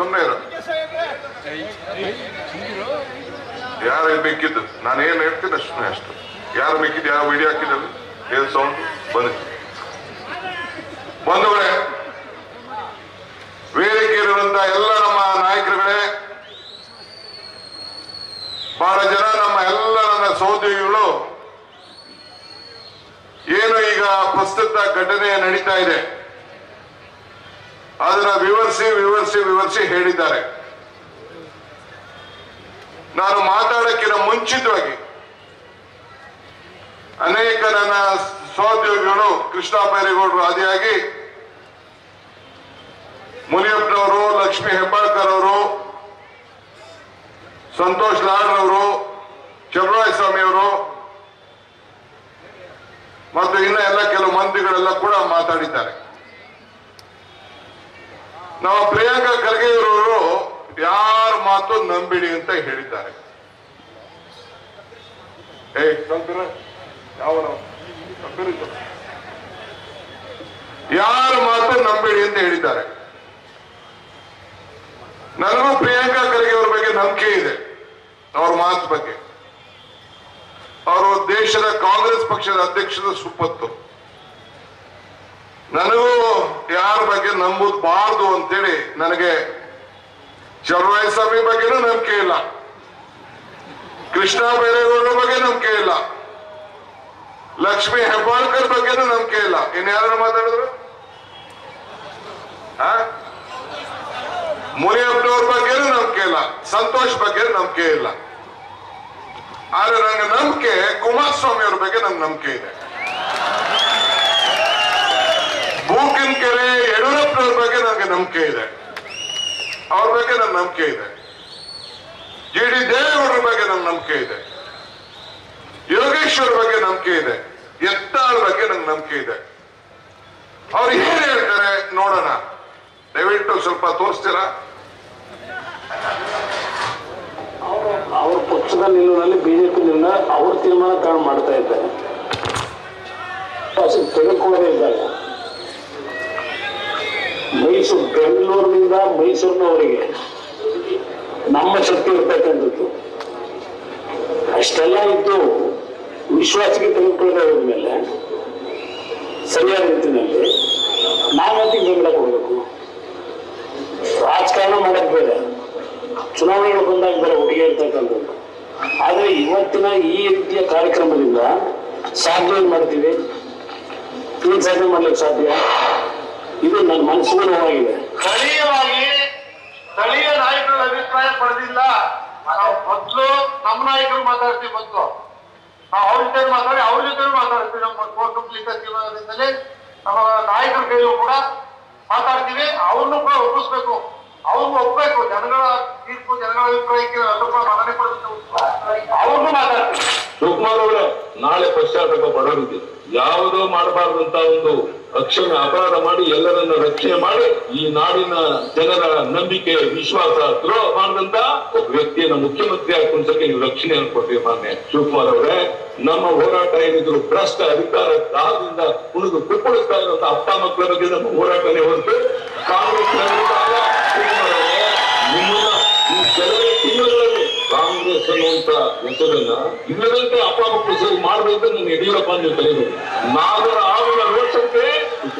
ಸುಮ್ಮನೆ ಯಾರು ಬೇಕಿದ್ದು ನಾನು ಏನ್ ಹೇಳ್ತೀನಿ ಅಷ್ಟೇ ಅಷ್ಟು. ಯಾರು ಬೇಕಿದ್ದು ಯಾವ ವಿಡಿಯೋ ಹಾಕಿದ್ರು ಏನ್ ಸೌಂಡ್ ಬಂದ. ಬಂಧುಗಳೇ ವೇದಿಕೆಯಲ್ಲಿರುವಂತ ಎಲ್ಲ ನಮ್ಮ ನಾಯಕರುಗಳೇ, ಬಹಳ ಜನ ನಮ್ಮ ಎಲ್ಲ ನನ್ನ ಸಹೋದ್ಯೋಗಿಗಳು, ಏನು ಈಗ ಪ್ರಸ್ತುತ ಘಟನೆ ನಡೀತಾ ಇದೆ. ಅದನ್ನ ವಿವರಿಸಿ ವಿವರಿಸಿ ವಿವರಿಸಿ ಹೇಳಿದ್ದಾರೆ. ನಾನು ಮಾತಾಡಕ್ಕಿಂತ ಮುಂಚಿತವಾಗಿ ಅನೇಕ ನನ್ನ ಸಹೋದ್ಯೋಗಿಗಳು, ಕೃಷ್ಣ ಬೈರೇಗೌಡರು ಆದಿಯಾಗಿ, ಮುನಿಯಪ್ಪನವರು, ಲಕ್ಷ್ಮೀ ಹೆಬ್ಬಾಳ್ಕರ್ ಅವರು ಸಂತೋಷ್ ಸ್ವಾಮಿಯವರು ಸ್ವಾಮಿ ಅವರು ಮತ್ತು ಇನ್ನ ಎಲ್ಲ ಕೆಲವು ಮಂತ್ರಿಗಳೆಲ್ಲ ಕೂಡ ಮಾತಾಡಿದ್ದಾರೆ. ನಮ್ಮ ಪ್ರಿಯಾಂಕಾ ಖರ್ಗೆ ಇರೋರು ಯಾರ ಮಾತು ನಂಬಿಡಿ ಅಂತ ಹೇಳಿದ್ದಾರೆ. ಏ ಯಾವ ಯಾರ ಮಾತು ನಂಬಿಡಿ ಅಂತ ಹೇಳಿದ್ದಾರೆ. ನನಗೂ ಪ್ರಿಯಾಂಕಾ ಖರ್ಗೆ ಅವ್ರ ಬಗ್ಗೆ ನಂಬಿಕೆ ಇದೆ, ಅವ್ರ ಮಾತು ಬಗ್ಗೆ. ಅವರು ದೇಶದ ಕಾಂಗ್ರೆಸ್ ಪಕ್ಷದ ಅಧ್ಯಕ್ಷದ ಸುಪತ್ತು. ನನಗೂ ಯಾರ ಬಗ್ಗೆ ನಂಬುದಬಾರ್ದು ಅಂತೇಳಿ ನನಗೆ ಸ್ವಾಮಿ ಬಗ್ಗೆನೂ ನಂಬಿಕೆ ಇಲ್ಲ. ಕೃಷ್ಣ ಬೈರೇಗೌಡರ ಬಗ್ಗೆ ನಂಬಿಕೆ ಇಲ್ಲ. ಲಕ್ಷ್ಮಿ ಹೆಬ್ಬಾಳ್ಕರ್ ಬಗ್ಗೆನೂ ನಂಬಿಕೆ ಇಲ್ಲ. ಇನ್ಯಾರು ಮಾತಾಡಿದ್ರು? ಮುನಿಯಪ್ಪನವ್ರ ಬಗ್ಗೆನೂ ನಂಬಿಕೆ ಇಲ್ಲ. ಸಂತೋಷ್ ಬಗ್ಗೆ ನಂಬಿಕೆ ಇಲ್ಲ. ಆದ್ರೆ ನಂಗೆ ನಂಬಿಕೆ ಕುಮಾರಸ್ವಾಮಿ ಅವ್ರ ಬಗ್ಗೆ ನಂಗೆ ನಂಬಿಕೆ ಇದೆ. ಬೂಕಿನ ಕೆರೆ ಯಡಿಯೂರಪ್ಪನವ್ರ ಬಗ್ಗೆ ನನಗೆ ನಂಬಿಕೆ ಇದೆ. ಅವ್ರ ಬಗ್ಗೆ ನನ್ನ ನಂಬಿಕೆ ಇದೆ. ಜಿ ಡಿ ದೇವೇಗೌಡರ ಬಗ್ಗೆ ನನ್ನ ನಂಬಿಕೆ ಇದೆ. ಯೋಗೇಶ್ವರ್ ಬಗ್ಗೆ ನಂಬಿಕೆ ಇದೆ. ಎತ್ತಾಳ ಬಗ್ಗೆ ನಂಗೆ ನಂಬಿಕೆ ಇದೆ. ಅವ್ರು ಏನ್ ಹೇಳ್ತಾರೆ ನೋಡೋಣ. ದಯವಿಟ್ಟು ಸ್ವಲ್ಪ ತೋರಿಸ್ತೀರಾ? ಅವರು ಪಕ್ಷದ ನಿಲುವಿನಲ್ಲಿ ಬಿಜೆಪಿ ನಿಲ್ಲ ಅವ್ರ ತೀರ್ಮಾನ ಕಾರಣ ಮಾಡ್ತಾ ಇದ್ದಾರೆ. ತೆಗೆದುಕೊಳ್ಳದೇ ಇದ್ದಾಗ ಮೈಸೂರು, ಬೆಂಗಳೂರಿನಿಂದ ಮೈಸೂರಿನವರಿಗೆ ನಮ್ಮ ಶಕ್ತಿ ಇರ್ತಕ್ಕಂಥದ್ದು. ಅಷ್ಟೆಲ್ಲ ಇದ್ದು ವಿಶ್ವಾಸಕ್ಕೆ ತೆಗೆದುಕೊಳ್ಳದೆ ಹೋದ್ಮೇಲೆ ಸರಿಯಾದ ರೀತಿಯಲ್ಲಿ ನಾವಂತಿಗೆ ಬೆಂಬಲ ಕೊಡಬೇಕು. ರಾಜಕಾರಣ ಮಾಡಕ್ ಬೇರೆ. ಚುನಾವಣೆಗಳು ಬಂದಾಗ ಬೇರೆ ಹುಡುಗಿ ಇರ್ತಕ್ಕಂಥದ್ದು. ಆದ್ರೆ ಇವತ್ತಿನ ಈ ರೀತಿಯ ಕಾರ್ಯಕ್ರಮದಿಂದ ಸಾಧ್ಯ ಮಾಡ್ತೀವಿ? ಏನ್ ಸಾಧನೆ ಮಾಡ್ಲಿಕ್ಕೆ ಸಾಧ್ಯ? ಇದು ನನ್ನ ಮನಸ್ಸಿನ ನೋವಾಗಿದೆ ಸ್ಥಳೀಯವಾಗಿ ಸ್ಥಳೀಯ ನಾಯಕರ ಅಭಿಪ್ರಾಯ ಪಡೆದಿಲ್ಲ. ನಾವು ಮೊದಲು ನಮ್ಮ ನಾಯಕರು ಮಾತಾಡ್ತೀವಿ ಮೊದಲು. ನಾವು ಅವ್ರ ಜೊತೆ ಮಾತಾಡಿ ಅವ್ರ ಜೊತೆ ಮಾತಾಡ್ತೀವಿ. ನಮ್ಮ ಕೌಟುಂಬಿಕ ಜೀವನದಿಂದಲೇ ನಮ್ಮ ನಾಯಕರ ಕೈಲೂ ಕೂಡ ಮಾತಾಡ್ತೀವಿ. ಅವ್ರನ್ನು ಕೂಡ ಒಪ್ಪಿಸ್ಬೇಕು. ಅವ್ರನ್ನ ಒಪ್ಪಬೇಕು. ಜನಗಳ ತೀರ್ಪು ಜನಗಳ ಅಭಿಪ್ರಾಯಕ್ಕೆ ಕೂಡ ಮನ್ನಣೆ ಕೊಡಬೇಕು. ಅವ್ರನ್ನೂ ಮಾತಾಡ್ತೀವಿ. ಶಿವಕುಮಾರ್ ಅವರೇ ನಾಳೆ ಪಶ್ಚಾತ್ತಾಪ ಪಡೋದಿದೆ ಯಾವುದೋ ಮಾಡಬಾರ್ದಂತ ಒಂದು ಅಕ್ಷಮ್ಯ ಅಪರಾಧ ಮಾಡಿ ಎಲ್ಲರನ್ನ ರಕ್ಷಣೆ ಮಾಡಿ ಈ ನಾಡಿನ ಜನರ ನಂಬಿಕೆ, ವಿಶ್ವಾಸ ದ್ರೋಹ ಮಾಡಿದಂತ ಒಬ್ಬ ವ್ಯಕ್ತಿಯನ್ನ ಮುಖ್ಯಮಂತ್ರಿ ಹಾಕೊಂಡ್ಸಕ್ಕೆ ನೀವು ರಕ್ಷಣೆಯನ್ನು ಕೊಟ್ಟಿರಿ ಮಾನ್ಯ ಶಿವಕುಮಾರ್ ಅವರೇ. ನಮ್ಮ ಹೋರಾಟ ಏನಿದ್ರು ಭ್ರಷ್ಟ ಅಧಿಕಾರ ದಾಹದಿಂದ ಕುಣಿದು ಕುಪ್ಪಳಿಸ್ತಾ ಇರುವಂತ ಅಪ್ಪ ಮಕ್ಕಳ ಬಗ್ಗೆ ನಮ್ಮ ಹೋರಾಟನೇ ಹೊರತು ಕಾಂಗ್ರೆಸ್ ಕಾಂಗ್ರೆಸ್ ಅನ್ನುವಂತ ಹೆಸರನ್ನ ಇಲ್ಲದಂತೆ ಅಪ್ಪ ಮಕ್ಕಳು ಸೇರಿ ಮಾಡಬೇಕು ನನ್ನ ಯಡಿಯೂರಪ್ಪ ನೀವು ಕಲಿಯೋದು. ನಾಗರ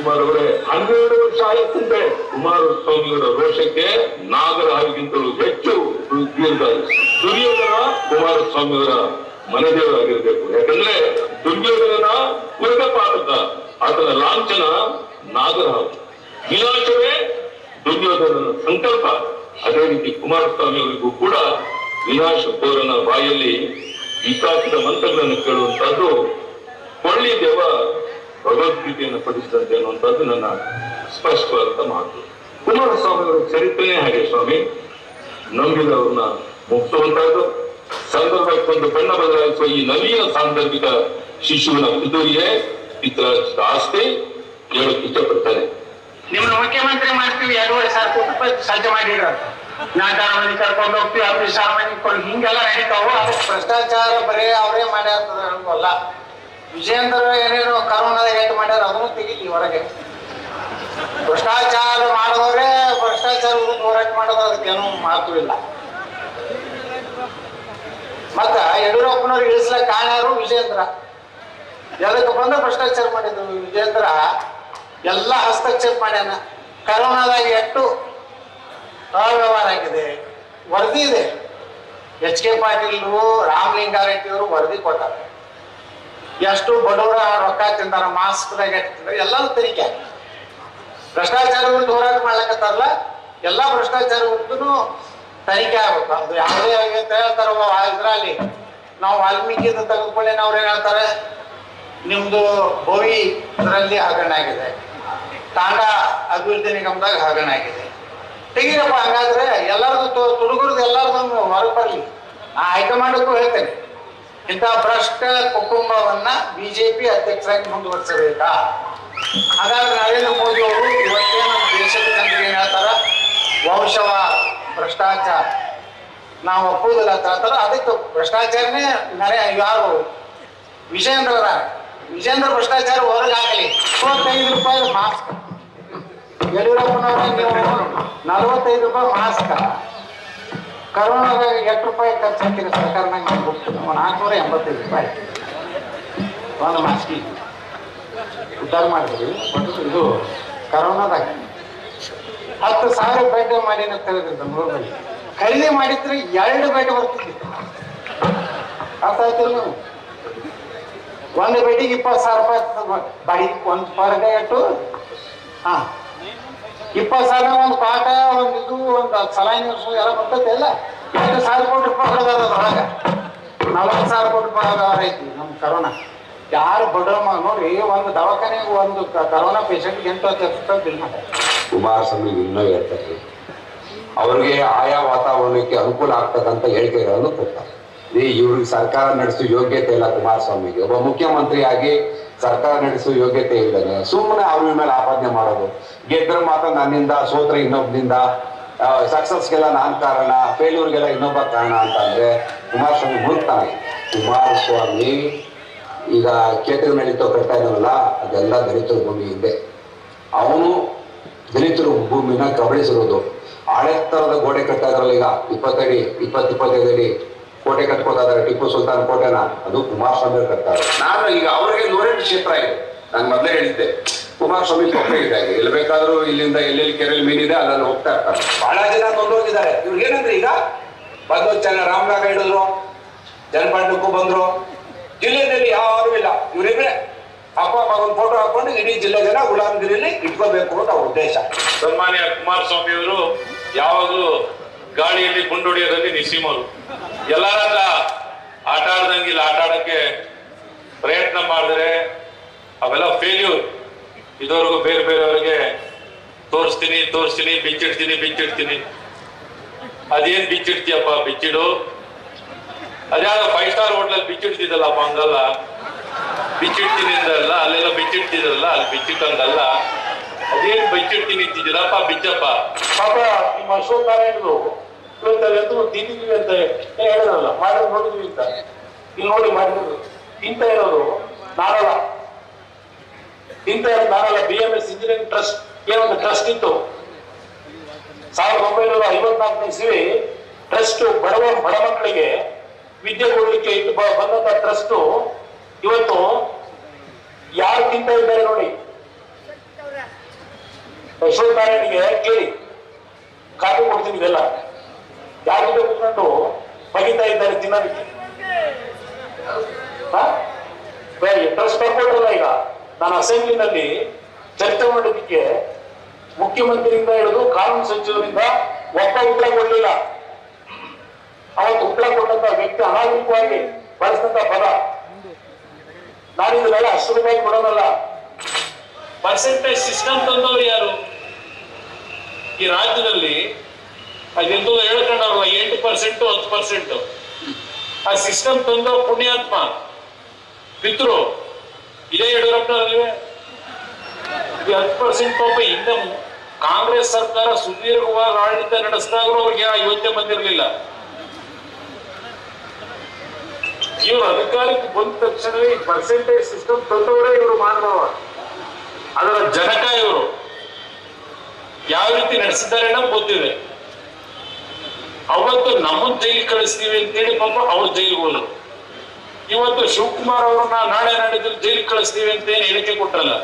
ಕುಮಾರ್ ಅವರೇ, ಹನ್ನೆರಡು ವರ್ಷ ಆಗುತ್ತಂತೆ ಕುಮಾರಸ್ವಾಮಿ ಅವರ ರೋಷಕ್ಕೆ ನಾಗರ ಹಾವಿಗಿಂತಲೂ ಹೆಚ್ಚು ದೀರ್ಘ ದುರ್ಯೋಧನ ಕುಮಾರಸ್ವಾಮಿಯವರ ಮನೆದೇವರಾಗಿರ್ಬೇಕು. ಯಾಕಂದ್ರೆ ದುರ್ಯೋಧನನ ಪಾಠದ ಆತನ ಲಾಂಛನ ನಾಗರ ವಿನಾಶವೇ ದುರ್ಯೋಧನನ ಸಂಕಲ್ಪ. ಅದೇ ರೀತಿ ಕುಮಾರಸ್ವಾಮಿಯವರಿಗೂ ಕೂಡ ವಿನಾಶ ಕೋರನ ಬಾಯಲ್ಲಿ ವಿಕಾಸದ ಮಂತ್ರಗಳನ್ನು ಕೇಳುವಂತಹದ್ದು ಕೊಳ್ಳಿ ದೇವ ಭಗವದ್ಗೀತೆಯನ್ನು ಪಠಿಸಿದಂತೆ ಅನ್ನುವಂಥದ್ದು ನನ್ನ ಸ್ಪಷ್ಟವಾದ ಮಾತು. ಕುಮಾರಸ್ವಾಮಿ ಅವರ ಚರಿತ್ರೆನೇ ಹಾಗೆ ಸ್ವಾಮಿ. ನಂಬಿದವ್ರನ್ನ ಮುಗಿಸುವಂತಹದ್ದು ಸಂದರ್ಭಕ್ಕೆ ಒಂದು ಬಣ್ಣ ಬದಲಾಯಿಸುವ ಈ ನವೀನ ಸಾಂದರ್ಭಿಕ ಶಿಶುವಿನ ಕುದುರಿಯೇ ಇತರ ಆಸ್ತಿ ಹೇಳಕ್ ಇಷ್ಟಪಡ್ತಾರೆ ನಿಮ್ಮನ್ನ ಮುಖ್ಯಮಂತ್ರಿ ಮಾಡ್ತೀವಿ ಎರಡೂವರೆ ಸಾವಿರ ಕೋಟಿ ರೂಪಾಯಿ ಸಾಧ್ಯ ಮಾಡಿದ್ರು ನಾಲ್ಕು ಮಂದಿ ಕರ್ಕೊಂಡು ಹೋಗ್ತೀವಿ ಅವ್ರಿಗೆ ಸಾಮಾನ್ಯ ಹಿಂಗೆಲ್ಲ ನಡೀತಾವು? ಅದಕ್ಕೆ ಭ್ರಷ್ಟಾಚಾರ ಬರೀ ಅವರೇ ಮಾಡ್ಯಾರ ಅಲ್ಲ. ವಿಜೇಂದ್ರ ಏನೇನು ಕರೋನಾದಾಗ ಹೇಗೆ ಮಾಡ್ಯಾರ, ಅದನ್ನು ತೆಗೀಲಿ ಹೊರಗೆ ಭ್ರಷ್ಟಾಚಾರ ಮಾಡಿದವರೇ, ಭ್ರಷ್ಟಾಚಾರ ವಿರುದ್ಧ ಹೋರಾಟ ಮಾಡೋದು ಅದಕ್ಕೇನು ಮಾತು ಇಲ್ಲ. ಮತ್ತ ಯಡಿಯೂರಪ್ಪನವ್ರು ಇಳಿಸ್ಲಕ್ ಕಾಣ್ಯಾರು ವಿಜೇಂದ್ರ ಎದಕ್ಕೆ ಬಂದ ಭ್ರಷ್ಟಾಚಾರ ಮಾಡಿದ್ರು ವಿಜೇಂದ್ರ ಎಲ್ಲ ಹಸ್ತಕ್ಷೇಪ ಮಾಡ್ಯಾನ. ಕರೋನಾದಾಗ ಎಷ್ಟು ಅವ್ಯವಹಾರ ಆಗಿದೆ. ವರದಿ ಇದೆ. ಎಚ್ ಕೆ ಪಾಟೀಲ್ರು ರಾಮಲಿಂಗಾರೆಡ್ಡಿ ಅವರು ವರದಿ ಕೊಟ್ಟಾರ. ಎಷ್ಟು ಬಡವರ ರೊಕ್ಕ ತಿಂತಾರ ಮಾಸ್ಕ್ದಾಗ ಎಲ್ಲಾನು ತನಿಖೆ. ಭ್ರಷ್ಟಾಚಾರ ವಿರುದ್ಧ ಹೋರಾಟ ಮಾಡ್ಲಕತ್ತಾರಲ್ಲ, ಎಲ್ಲಾ ಭ್ರಷ್ಟಾಚಾರ ವಿರುದ್ಧನು ತನಿಖೆ ಆಗ್ಬೇಕು. ಅದು ಯಾವುದೇ ಅಂತ ಹೇಳ್ತಾರ ಇದ್ರಲ್ಲಿ ನಾವು ವಾಲ್ಮೀಕಿಯಿಂದ ತೆಗೆದುಕೊಳ್ಳಿ ಅವ್ರು ಏನ್ ಹೇಳ್ತಾರೆ? ನಿಮ್ದು ಭೋವಿ ಇದರಲ್ಲಿ ಹಗರಣ ಆಗಿದೆ ತಾಂಡ ಅಭಿವೃದ್ಧಿ ನಿಗಮದಾಗ ಹಗರಣ ಆಗಿದೆ ತೆಗೀರಪ್ಪ, ಹಂಗಾದ್ರೆ ಎಲ್ಲರದು ತುಡುಗರದ್ದು ಎಲ್ಲರದು ಹೊರಗೆ ಬರಲಿ. ಆ ಹೈಕಮಾಂಡಕ್ಕೂ ಹೇಳ್ತೇನೆ. ಇಂಥ ಭ್ರಷ್ಟ ಕುಟುಂಬವನ್ನ ಬಿಜೆಪಿ ಅಧ್ಯಕ್ಷರಾಗಿ ಮುಂದುವರಿಸಬೇಕಾ? ಹಾಗಾದ್ರೆ ನರೇಂದ್ರ ಮೋದಿ ಅವರು ಇವತ್ತೇ ನಮ್ಮ ದೇಶದ ಜನರಿಗೆ ಹೇಳ್ತಾರ ವಂಶವ ಭ್ರಷ್ಟಾಚಾರ. ನಾವು ಒಪ್ಪುವುದಿಲ್ಲ ಅಂತ ಹೇಳ್ತಾರ, ಅದಕ್ಕೆ ಭ್ರಷ್ಟಾಚಾರನೇ ನರೇ, ಯಾರು? ವಿಜೇಂದ್ರ ಅವರ ವಿಜೇಂದ್ರ ಭ್ರಷ್ಟಾಚಾರ ಹೊರಗೆ ಹಾಕಲಿ ಮೂವತ್ತೈದು ರೂಪಾಯಿ ಮಾಸ್ಕ್. ಯಡಿಯೂರಪ್ಪನವರ ನೀವು ನಲವತ್ತೈದು ರೂಪಾಯಿ ಮಾಸ್ಕ್. ಕರೋನಾದಾಗ ಎಂಟು ರೂಪಾಯಿ ಖರ್ಚು ಹಾಕಿರಿ ಸರ್ಕಾರ ನಂಗೆ ಗೊತ್ತು ನಾಲ್ಕುನೂರ ಎಂಬತ್ತೈದು ರೂಪಾಯಿ. ಒಂದು ಮಾಸ್ಕಿ. ಉದ್ಧಾರ ಮಾಡಿದ್ರಿ. ಬಟ್ ಇದು ಕರೋನಾದಾಗ ಹತ್ತು ಸಾವಿರ ಬೆಡ್ ಮಾಡಿ ಅಂತ ಹೇಳಿದ್ರು ನೂರಲ್ಲಿ ಖರೀದಿ ಮಾಡಿದ್ರೆ ಎರಡು ಬೆಡ್ ಬರ್ತಿದ್ದಿತ್ತು ಅರ್ಥ ಆಯ್ತು ನೀವು ಒಂದು ಬೆಡ್ಡಿಗೆ ಇಪ್ಪತ್ತು ಸಾವಿರ ರೂಪಾಯಿ ಬಾಡಿ ಒಂದು ಪರ್ ಡೇ ಇಟ್ಟು ಹಾ. ಇಪ್ಪತ್ತು ಸಾವಿರ ಒಂದು ಪಾಠ, ಒಂದು ಇದು, ಒಂದು ಸಲಾಯಿ ನಿಲ್ಸು ಎಲ್ಲ ಬರ್ತೈತೆ ಎಲ್ಲ ಎಷ್ಟು ಸಾವಿರ ಕೋಟಿ ರೂಪಾಯಿ ಅದ್ರೊಳಗೆ ನಲವತ್ತು ಸಾವಿರ ಕೋಟಿ ರೂಪಾಯಿ ಐತಿ ನಮ್ಮ ಕರೋನಾ. ಯಾರು ಬಡವ ನೋಡ್ರಿ, ಒಂದು ದವಾಖಾನೆಗೆ ಒಂದು ಕರೋನಾ ಪೇಷಂಟ್ಗೆ ಎಂಟು ಹತ್ತು ಕುಮಾರಸ್ವಾಮಿ ಇನ್ನೂ ಹೇಳ್ತಾರೆ. ಅವ್ರಿಗೆ ಆಯಾ ವಾತಾವರಣಕ್ಕೆ ಅನುಕೂಲ ಆಗ್ತಕ್ಕಂಥ ಹೇಳಿಕೆಗಳನ್ನು ಕೊಡ್ತಾರೆ. ಇವ್ರಿಗೆ ಸರ್ಕಾರ ನಡೆಸೋ ಯೋಗ್ಯತೆ ಇಲ್ಲ ಕುಮಾರಸ್ವಾಮಿಗೆ. ಒಬ್ಬ ಮುಖ್ಯಮಂತ್ರಿಯಾಗಿ ಸರ್ಕಾರ ನಡೆಸುವ ಯೋಗ್ಯತೆ ಇಲ್ಲದೆ ಸುಮ್ಮನೆ ಅವ್ರ ಮೇಲೆ ಆಪಾದನೆ ಮಾಡೋದು. ಗೆದ್ರ ಮಾತ್ರ ನನ್ನಿಂದ, ಸೋತ್ರ ಇನ್ನೊಬ್ಬನಿಂದ ಸಕ್ಸಸ್ಗೆಲ್ಲ ನಾನ್ ಕಾರಣ ಫೇಲ್ಯೂರ್ಗೆಲ್ಲ ಇನ್ನೊಬ್ಬ ಕಾರಣ ಅಂತಂದ್ರೆ ಕುಮಾರಸ್ವಾಮಿ ಮುಳುಗ್ತಾನೆ ಕುಮಾರಸ್ವಾಮಿ ಈಗ ಕೇತನ ನಡೀತೋ ಕಟ್ತಾ ಅದೆಲ್ಲ ದಲಿತರ ಭೂಮಿ ಇದೆ. ಅವನು ದಲಿತರ ಭೂಮಿನ ಕಬಳಿಸಿರೋದು. ಆಳೆತ್ತರದ ಗೋಡೆ ಕಟ್ತಾ ಈಗ, ಇಪ್ಪತ್ತಡಿ ಇಪ್ಪತ್ ಇಪ್ಪತ್ತೈದು ಅಡಿ ಕೋಟೆ ಕಟ್ಕೋತಾ ಇದಾರೆ ಟಿಪ್ಪು ಸುಲ್ತಾನ್ ಕೋಟೆನ? ಅದು ಕುಮಾರಸ್ವಾಮಿ ಸ್ವಾಮಿ ಕಟ್ತಾರೆ ನಾನು ಈಗ ಅವರಿಗೆ ನೂರೆಂಟು ಕ್ಷೇತ್ರ ಇದೆ. ನಾನು ಮೊದಲೇ ಹೇಳಿದ್ದೆ. ಕುಮಾರಸ್ವಾಮಿ ಕೊಪ್ಪೆ ಇದೆ. ಎಲ್ಲಿ ಬೇಕಾದ್ರೂ ಇಲ್ಲಿಂದ ಎಲ್ಲೆಲ್ಲಿ ಕೆರೆಯಲ್ಲಿ ಮೀನಿದೆ, ಅಲ್ಲೆಲ್ಲ ಹೋಗ್ತಾ ಇರ್ತಾರೆ. ಬಹಳ ಜನ ಕೊಂಡೋಗಿದ್ದಾರೆ ಇವ್ರಿಗೆ ಏನಂದ್ರೆ ಈಗ? ಬಂದು ಚೆನ್ನ ರಾಮನಾಗ ಹಿಡಿದ್ರು, ಜನಪಾಂಡಕ್ಕೂ ಬಂದ್ರು. ಜಿಲ್ಲೆಯಲ್ಲಿ ಯಾರು ಇಲ್ಲ. ಇವರಿಬ್ರೆ ಅಪ್ಪ ಅಪ್ಪ ಒಂದು ಫೋಟೋ ಹಾಕೊಂಡು ಇಡೀ ಜಿಲ್ಲೆ ಜನ ಗುಲಾಮಗಿರಿಯಲ್ಲಿ ಇಟ್ಕೋಬೇಕು ಅಂತ ಉದ್ದೇಶ. ಸನ್ಮಾನ್ಯ ಕುಮಾರಸ್ವಾಮಿ ಅವರು ಯಾವಾಗಲೂ ಗಾಳಿಯಲ್ಲಿ ಗುಂಡೊಡೆಯೋದಲ್ಲಿ ನಿಸೀಮರು ಎಲ್ಲರ ಹತ್ರ ಆಟ ಆಡ್ದಂಗಿಲ್ಲ, ಆಟ ಆಡಕ್ಕೆ ಪ್ರಯತ್ನ ಮಾಡಿದ್ರೆ ಅವೆಲ್ಲ ಫೇಲ್ಯೂರ್ ಇದುವರೆಗೂ ಬೇರೆ ಬೇರೆಯವರಿಗೆ ತೋರಿಸ್ತೀನಿ ತೋರಿಸ್ತೀನಿ, ಬಿಚ್ಚಿಡ್ತೀನಿ ಬಿಚ್ಚಿಡ್ತೀನಿ. ಅದೇನ್ ಬಿಚ್ಚಿಡ್ತೀಯಪ್ಪ, ಬಿಚ್ಚಿಡು. ಅದ್ಯಾವ ಫೈವ್ ಸ್ಟಾರ್ ಹೋಟ್ಲಲ್ಲಿ ಬಿಚ್ಚಿಡ್ತಿದ್ದಲ್ಲಪ್ಪ ಹಂಗಲ್ಲ. ಬಿಚ್ಚಿಡ್ತೀನಿ ಅಂದಲ್ಲ, ಅಲ್ಲೆಲ್ಲ ಬಿಚ್ಚಿಡ್ತಿದ್ರಲ್ಲ ಅಲ್ಲಿ ಬಿಚ್ಚಿಟ್ಟಂಗಲ್ಲ. ಅದೇನ್ ಬಿಚ್ಚಿಡ್ತೀನಿ ನಿಂತಿದ್ದೀರಪ್ಪ ಬಿಚ್ಚಪ್ಪ ಪಾಪ, ನಿಮ್ಮ ಅಶೋಕ್ ನಾರಾಯಣರು ಇವತ್ತು ತಿಂದಿದ್ವಿ ಅಂತ ಹೇಳಿದ್ರಲ್ಲ ಮಾಡಿದ್ರು ನೋಡಿದ್ವಿ ಅಂತ. ಇಲ್ಲಿ ನೋಡಿ ಮಾಡಿದ್ರು ತಿಂತ ಇರೋರು ನಾರಲ್ಲ ತಿಂತ ಇರೋದು ನಾರಾಳ B M S engineering trust ಏನೊಂದು ಟ್ರಸ್ಟ್ ಇತ್ತು. ಸಾವಿರದ ಒಂಬೈನೂರ ಐವತ್ನಾಲ್ಕನೇ ಇಸ್ವಿ ಟ್ರಸ್ಟ್ ಬಡವ, ಬಡ ಮಕ್ಕಳಿಗೆ ವಿದ್ಯೆ ಕೊಡ್ಲಿಕ್ಕೆ ಇಟ್ಟು ಬಂದಂತ ಟ್ರಸ್ಟ್ ಇವತ್ತು ಯಾರು ತಿಂತ ಇದ್ದಾರೆ ನೋಡಿ. ಅಶೋಕ್ ನಾರಾಯಣಿಗೆ ಕೇಳಿ. ಕಾಪಿ ಕೊಡ್ತೀನಿ ಇದೆಲ್ಲ ಯಾರಿಗೆ ಕೂತ್ಕೊಂಡು ಬಗಿತಾ ಇದ್ದಾರೆ ತಿನ್ನೋದಕ್ಕೆ ಡ್ರೆಸ್ ಬರ್ಕೊಟ್ರಲ್ಲ ಈಗ. ನಾನು ಅಸೆಂಬ್ಲಿನಲ್ಲಿ ಚರ್ಚೆ ಮಾಡೋದಕ್ಕೆ ಮುಖ್ಯಮಂತ್ರಿಯಿಂದ ಹಿಡಿದು ಕಾನೂನು ಸಚಿವರಿಂದ ಒಪ್ಪ ಉತ್ತರ ಕೊಡಲಿಲ್ಲ ಅವತ್ತು ಉತ್ತರ ಕೊಟ್ಟಂತ ವ್ಯಕ್ತಿ ಅನಾಗರಿಕವಾಗಿ ಬಳಸಿದಂತ ಪದ. ನಾನು ಇದನ್ನೆಲ್ಲ ರೂಪಾಯಿ ಕೊಡೋದಲ್ಲ ಪರ್ಸೆಂಟೇಜ್ ಸಿಸ್ಟಮ್ ತಂದವರು ಯಾರು? ಈ ರಾಜ್ಯದಲ್ಲಿ ಅದೆಂತೂ ಹೇಳ್ಕೊಂಡವ್ರಲ್ಲ ಎಂಟು ಪರ್ಸೆಂಟ್, ಹತ್ತು ಪರ್ಸೆಂಟ್. ಆ ಸಿಸ್ಟಮ್ ತಂದ ಪುಣ್ಯಾತ್ಮ. ಪಿತೃ, ಇದೇ ಯಡಿಯೂರಪ್ಪನವರಲ್ವೇ ಈ ಹತ್ತು ಪರ್ಸೆಂಟ್ ಪಾಪ ಹಿಂದೆ ಕಾಂಗ್ರೆಸ್ ಸರ್ಕಾರ ಸುದೀರ್ಘವಾಗಿ ಆಡಳಿತ ನಡೆಸಿದಾಗಲೂ ಅವ್ರಿಗೆ ಆ ಯೋಚನೆ ಬಂದಿರಲಿಲ್ಲ. ಇವರು ಅಧಿಕಾರಕ್ಕೆ ಬಂದ ತಕ್ಷಣವೇ ಈ ಪರ್ಸೆಂಟೇಜ್ ಸಿಸ್ಟಮ್ ತಂದವರೇ ಇವರು ಮಾನವ ಅದರ ಜನಕ ಇವರು. ಯಾವ ರೀತಿ ನಡೆಸಿದ್ದಾರೆ ಅನ್ನೋ ಗೊತ್ತಿದೆ. ಅವತ್ತು ನಮ್ಮನ್ನು ಜೈಲಿಗೆ ಕಳಿಸ್ತೀವಿ ಅಂತ ಹೇಳಿ ಪಾಪ ಅವ್ರ ಜೈಲಿಗೆ ಹೋದ್ರು. ಇವತ್ತು ಶಿವಕುಮಾರ್ ಅವ್ರನ್ನ ನಾಳೆ ನಾಡಿದ್ರು ಜೈಲಿಗೆ ಕಳಿಸ್ತೀವಿ ಅಂತ ಏನ್ ಹೇಳಿಕೆ ಕೊಟ್ರಲ್ಲ.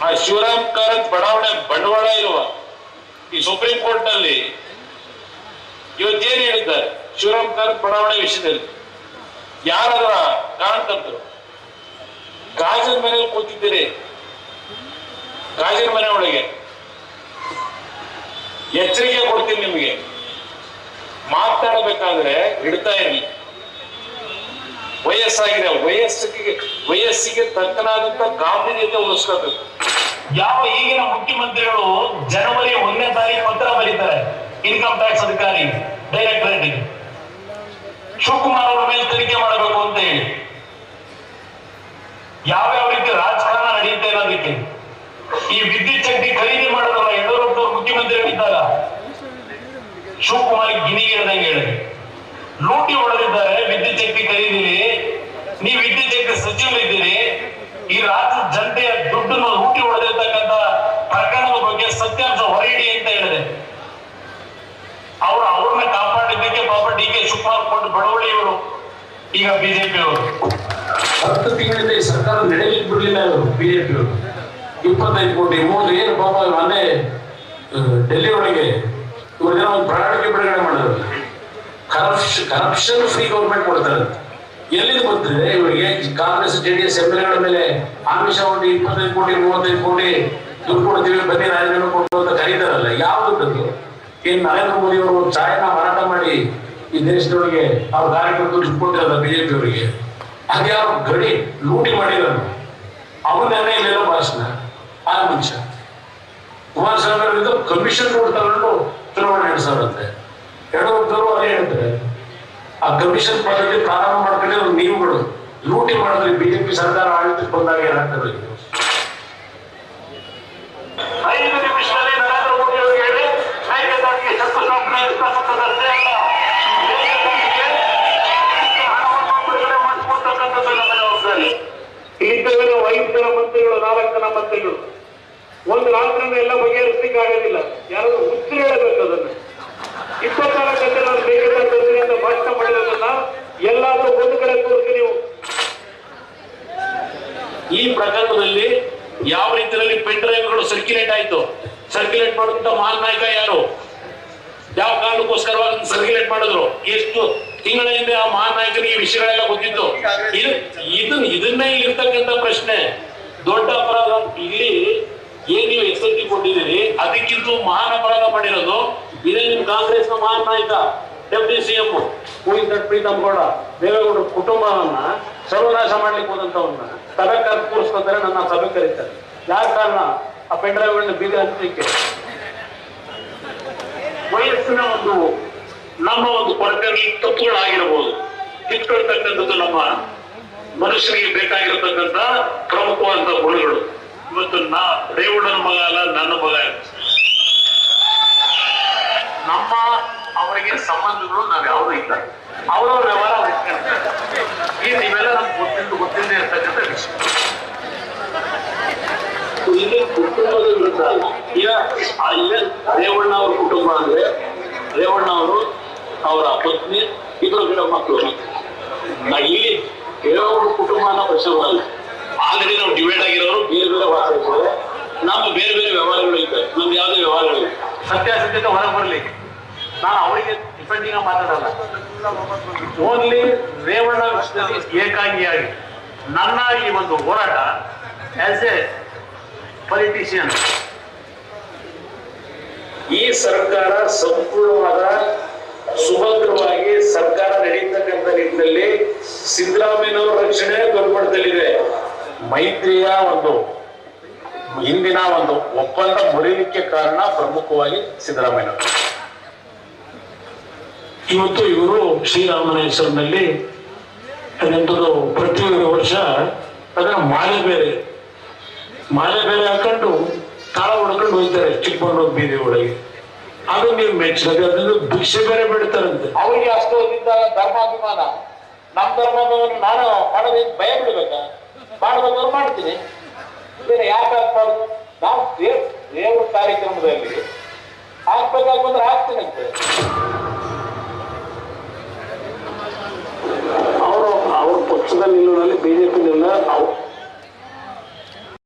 ಆ ಶಿವರಾಮ್ ಕಾರಂತ್ ಬಡಾವಣೆ ಬಂಡವಾಳ ಇರುವ ಈ ಸುಪ್ರೀಂ ಕೋರ್ಟ್ನಲ್ಲಿ ಇವತ್ತೇನು ಹೇಳಿದ್ದಾರೆ? ಶಿವರಾಮ್ ಕಾರಂತ್ ಬಡಾವಣೆ ವಿಷಯದಲ್ಲಿ. ಯಾರದ್ರ ಕಾರಣಕರ್ತರು ಗಾಜಿನ ಮನೆಯಲ್ಲಿ ಕೂತಿದ್ದೀರಿ. ಗಾಜಿನ ಮನೆ ಒಳಗೆ. ಎಚ್ಚರಿಕೆ ಕೊಡ್ತೀನಿ ನಿಮಗೆ. ಮಾತಾಡಬೇಕಾದ್ರೆ ಇಡ್ತಾ ಇರಲಿ. ವಯಸ್ಸಾಗಿದೆ, ವಯಸ್ಸಿಗೆ ವಯಸ್ಸಿಗೆ ತಕ್ಕನಾದಂತ ಗಾಂಭೀರ್ಯತೆ ಉಳಿಸ್ಕೋಬೇಕು. ಯಾವ ಈಗಿನ ಮುಖ್ಯಮಂತ್ರಿಗಳು ಜನವರಿ ಒಂದನೇ ತಾರೀಕು ಪತ್ರ ಬರೀತಾರೆ ಇನ್ಕಮ್ ಟ್ಯಾಕ್ಸ್ ಅಧಿಕಾರಿ ಡೈರೆಕ್ಟರೇಟ್ ಶಿವಕುಮಾರ್ ಅವರ ಮೇಲೆ ತನಿಖೆ ಮಾಡಬೇಕು ಅಂತ ಹೇಳಿ. ಯಾವ್ಯಾವ ರೀತಿ ರಾಜಕಾರಣ ನಡೆಯುತ್ತೆ ಅನ್ನೋದಕ್ಕೆ. ಈ ವಿದ್ಯುತ್ ಶಕ್ತಿ ಖರೀದಿ ಮಾಡೋದಲ್ಲ ಯಡಿಯೂರಪ್ಪನವರು ಮುಖ್ಯಮಂತ್ರಿಗಳಿದ್ದಾಗ ಶಿವಕುಮಾರ್ ಗಿಣಿಗೆ ಹೇಳ್ದಂಗೆ ಹೇಳಿದೆ ಲೂಟಿ ಹೊಡೆದಿದ್ದಾರೆ, ವಿದ್ಯುತ್ ಶಕ್ತಿ ಕರೀದಿರಿ ನೀವು ವಿದ್ಯುತ್ ಶಕ್ತಿ ಸಚಿವರಿದ್ದೀರಿ ಈ ರಾಜ್ಯದ ಜನತೆಯ ದುಡ್ಡನ್ನು ಲೂಟಿ ಹೊಡೆದಿರ್ತಕ್ಕಂಥ ಪ್ರಕರಣದ ಬಗ್ಗೆ ಸತ್ಯಾಂಶ ಹೊರಗಿಡಿ ಅಂತ ಹೇಳಿದೆ. ಅವರು ಅವ್ರನ್ನ ಕಾಪಾಡಿದ್ದಕ್ಕೆ ಪಾಪ ಡಿ ಕೆ ಶಿವಕುಮಾರ್ ಕೊಟ್ಟು ಬಡವಳಿಯವರು ಈಗ ಬಿಜೆಪಿ ಅವರು. ಹತ್ತು ತಿಂಗಳಿಂದ ಈ ಸರ್ಕಾರ ನಡೆಯಲಿಕ್ಕೆ ಬಿಡಲಿಲ್ಲ ಇವರು, ಬಿಜೆಪಿ ಅವರು. ಇಪ್ಪತ್ತೈದು ಕೋಟಿ. ಮೂರು ಏನು ಪಾಪ ಮೊನ್ನೆ ಡೆಲ್ಲಿ ಒಳಗೆ ಇವ್ರದೇನೋ ಒಂದು ಪ್ರಣಾಳಿಕೆ ಬಿಡುಗಡೆ ಮಾಡಿದ್ರು. ಕರಪ್ಷನ್ ಕರಪ್ಷನ್ ಫ್ರೀ ಗೌರ್ಮೆಂಟ್ ಕೊಡ್ತಾರೆ. ಎಲ್ಲಿಂದ ಬಂದ್ರೆ ಇವರಿಗೆ ಕಾಂಗ್ರೆಸ್, ಜೆ ಡಿ ಎಸ್ ಎಂ ಮೇಲೆ ಆಮಿಷ ಒಂದು ಇಪ್ಪತ್ತೈದು ಕೋಟಿ, ಮೂವತ್ತೈದು ಕೋಟಿ ದುಡ್ಡು ಕೊಡ್ತೀವಿ, ಬನ್ನಿ ರಾಜೀನಾಮೆ ಕೊಟ್ಟು ಅಂತ ಕರೀತಾರಲ್ಲ ಯಾವ ದುಡ್ಡು ಏನ್ ನರೇಂದ್ರ ಮೋದಿ ಅವರು ಚಾಯನ ಮಾರಾಟ ಮಾಡಿ ಈ ದೇಶದೊಳಗೆ ಅವ್ರ ಕಾರ್ಯಕರ್ತರು ದುಡ್ಡು ಕೊಟ್ಟಿರಲ್ಲ ಬಿಜೆಪಿ ಅವರಿಗೆ. ಅದ್ಯಾವ ಗಡಿ ಲೂಟಿ ಮಾಡಿರೋದು. ಅವನ್ನೇ ಇಲ್ಲೆಲ್ಲ ಭಾಷಣ. ಆ ಮನುಷ್ಯ. ಕುಮಾರಸ್ವಾಮಿ ಅವರಿಂದ ಕಮಿಷನ್ ನೋಡ್ ತಗೊಂಡು ಚುನಾವಣೆ ನಡೆಸೋರಂತೆ ಯಡಿಯೂರಪ್ಪನವರು ಅದೇ ಹೇಳ್ತಾರೆ. ಆ ಕಮಿಷನ್ ಪದ್ಧತಿ ಪ್ರಾರಂಭ ಮಾಡ್ಕೊಂಡಿರೋ ನೀವುಗಳು ಲೂಟಿ ಮಾಡಿದ್ರಿ ಬಿಜೆಪಿ ಸರ್ಕಾರ ಆಡಳಿತಕ್ಕೆ ಬಂದಾಗ ಏನಾಗ್ತದೆ ಐದು ನಿಮಿಷದಲ್ಲಿ ನರೇಂದ್ರ ಮೋದಿ ಅವರು ಹೇಳಿ ಶಂಕುಸ್ಥಾಪನೆ ಅಲ್ಲ. ಜನ ಮಂತ್ರಿಗಳು ನಾಲ್ಕು ಜನ ಮಂತ್ರಿಗಳು. ಒಂದು ರಾತ್ರಿ ಎಲ್ಲ ಬಗೆಹರಿಸಲಿಕ್ಕೆ ಆಗೋದಿಲ್ಲ. ಯಾರಾದ್ರೂ ಉತ್ತರ ಹೇಳಬೇಕು ಅದನ್ನ. ಇಪ್ಪತ್ನಾಲ್ಕು ಗಂಟೆ ನಾನು ಬೇಕಾದ್ರೆ ಅಂತ ಭಾಷಣ ಮಾಡಿರೋದನ್ನ ಎಲ್ಲಾದ್ರೂ ಒಂದು ಕಡೆ ತೋರಿಸಿ ನೀವು. ಈ ಪ್ರಕರಣದಲ್ಲಿ ಯಾವ ರೀತಿಯಲ್ಲಿ ಪೆನ್ ಡ್ರೈವ್ಗಳು ಸರ್ಕ್ಯುಲೇಟ್ ಆಯ್ತು? ಸರ್ಕ್ಯುಲೇಟ್ ಮಾಡುವಂತ ಮಹಾನ್ ನಾಯಕ ಯಾರು? ಯಾವ ಕಾರಣಕ್ಕೋಸ್ಕರವಾಗಿ ಸರ್ಕ್ಯುಲೇಟ್ ಮಾಡಿದ್ರು? ಎಷ್ಟು ತಿಂಗಳ ಹಿಂದೆ ಆ ಮಹಾನ್ ನಾಯಕನಿಗೆ ಈ ವಿಷಯಗಳೆಲ್ಲ ಗೊತ್ತಿತ್ತು. ಇದು ಇದನ್ನ ಇರ್ತಕ್ಕಂಥ ಪ್ರಶ್ನೆ. ದೊಡ್ಡ ಅಪರಾಧ ಇಲ್ಲಿ ಏನ್ ನೀವು ಎಚ್ಚರಿಕೆ ಕೊಟ್ಟಿದ್ದೀರಿ? ಅದಕ್ಕಿಂತ ಮಹಾನ್ ಅಪರಾಧ ಮಾಡಿರೋದು ಇದೇ ನಿಮ್ ಕಾಂಗ್ರೆಸ್ನ ಮಹಾನ್ ನಾಯಕ, ಡೆಪ್ಟಿ ಸಿಎಂ ಹೂವಿನ ಪ್ರೀತಮ್ ಗೌಡ. ದೇವೇಗೌಡ ಕುಟುಂಬವನ್ನ ಸರ್ವನಾಶ ಮಾಡ್ಲಿಕ್ಕೆ ಹೋದಂತವನ್ನ ಸಭೆ ಕರೆದು ನನ್ನ ಸಭೆ ಕರೀತಾರೆ. ಯಾರ ಕಾರಣ? ಆ ಪೆಂಡ್ರೈವ್ಗಳನ್ನ ಬೀಗ ಹಂಚಲಿಕ್ಕೆ ವಯಸ್ಸಿನ ಒಂದು ನಮ್ಮ ಒಂದು ಕೊರತೆಗಳು ತಪ್ಪುಗಳಾಗಿರಬಹುದು ಇಟ್ಕೊಳ್ತಕ್ಕಂಥದ್ದು ನಮ್ಮ ಮನುಷ್ಯನಿಗೆ ಬೇಕಾಗಿರತಕ್ಕಂಥ ಪ್ರಮುಖವಾದಂತಹ ಗುಣಗಳು. ಇವತ್ತು ನಾ ರೇವಣ್ಣನ ಮಗ ಅಲ್ಲ, ನನ್ನ ಮಗ ನಮ್ಮ ಅವರಿಗೆ ಸಂಬಂಧಗಳು ನಾವ್ ಯಾವ್ದು ಇಲ್ಲ. ಅವರವ್ರ ವ್ಯವಹಾರ ಈ ನೀವೆಲ್ಲ ನಮ್ಗೆ ಗೊತ್ತಿದ್ದು ಗೊತ್ತಿಲ್ಲದೆ ಇರ್ತಕ್ಕಂಥ ವಿಷಯ. ಇಲ್ಲಿ ಕುಟುಂಬದ ವಿರುದ್ಧ ಅಲ್ಲ. ಈಗ ರೇವಣ್ಣ ಅವ್ರ ಕುಟುಂಬ ಅಂದ್ರೆ ರೇವಣ್ಣ ಅವರು ಅವರ ಪತ್ನಿ ಇಬ್ಬರು ಗಿಡ ಮಕ್ಕಳು. ಇಲ್ಲಿ ರೇವಣ್ಣ ಕುಟುಂಬ ಅನ್ನೋ ಪ್ರಶ್ನೆಗಳಲ್ಲ ಆಲ್ರೆಡಿ ನಾವು ಡಿವೈಡ್ ಆಗಿರೋರು ಬೇರೆ ಬೇರೆ ಇದ್ದಾರೆ ನಮ್ಮ ಬೇರೆ ಬೇರೆ ವ್ಯವಹಾರಗಳು ಇದೆ ನಮ್ದು ಯಾವುದೇ ಸತ್ಯ ಸತ್ಯಾಸತ್ಯತೆ ಹೊರಗೆ ಬರಲಿ. ನಾನು ಅವರಿಗೆ ಡಿಫೆಂಡಿಂಗ್ ಮಾತಾಡಲ್ಲ. ಓನ್ಲಿ ರೇವಣ್ಣ ವಿಷಯದಲ್ಲಿ ಏಕಾಂಗಿಯಾಗಿ ನನ್ನ ಈ ಒಂದು ಹೋರಾಟ ಆಸ್ ಎ ಪೊಲಿಟಿಷಿಯನ್ ಈ ಸರ್ಕಾರ ಸಂಪೂರ್ಣವಾದ ಸುಭದ್ರವಾಗಿ ಸರ್ಕಾರ ನಡೀತಕ್ಕಂಥ ನಿಟ್ಟಿನಲ್ಲಿ ಸಿದ್ದರಾಮಯ್ಯನವರ ರಕ್ಷಣೆ ದೊಡ್ಡ ಮಟ್ಟದಲ್ಲಿದೆ ಮೈತ್ರಿಯ ಒಂದು ಹಿಂದಿನ ಒಂದು ಒಪ್ಪಂದ ಮುರಿಲಿಕ್ಕೆ ಕಾರಣ ಪ್ರಮುಖವಾಗಿ ಸಿದ್ದರಾಮಯ್ಯ. ಇವತ್ತು ಇವರು ಶ್ರೀರಾಮನ ಹೆಸರಿನಲ್ಲಿ ಅದೆಂಥದ್ದು ಪ್ರತಿ ವರ್ಷ ಅದರ ಮಾಲೆ ಬೇರೆ. ಮಾಲೆ ಬೇರೆ ಹಾಕೊಂಡು ತಾಳ ಹೊಡ್ಕೊಂಡು ಹೋಗ್ತಾರೆ ಚಿಕ್ಕಮಗಳೂರು ಬೀದಿ ಒಳಗೆ ಅದು ನೀವು ಮೆಚ್ಚದೆ ಅದನ್ನು ಭಿಕ್ಷೆ ಬೇರೆ ಬಿಡ್ತಾರಂತೆ. ಅವರಿಗೆ ಅಷ್ಟು ಇದ್ದಾಗ ಧರ್ಮಾಭಿಮಾನ. ನಮ್ಮ ಧರ್ಮವನ್ನು ನಾನು ಮಾಡೋದಕ್ಕೆ ಭಯ ಬಿಡ್ಬೇಕಾ? ಮಾಡಬೇಕು ಮಾಡ್ತೀನಿ. ಬೇರೆ ಯಾಕೆ ಆಗ್ಬಾರ್ದು ನಾವು ದೇವ್ರ ಕಾರ್ಯಕ್ರಮದಲ್ಲಿ ಹಾಕ್ಬೇಕಾಗ್ಬಂದ್ರೆ ಹಾಕ್ತೀನಿ ಅಂತ. ಅವರು ಅವ್ರ ಪಕ್ಷದ ನಿಲ್ಲುವಲ್ಲಿ ಬಿಜೆಪಿ ನಿಲ್ಲ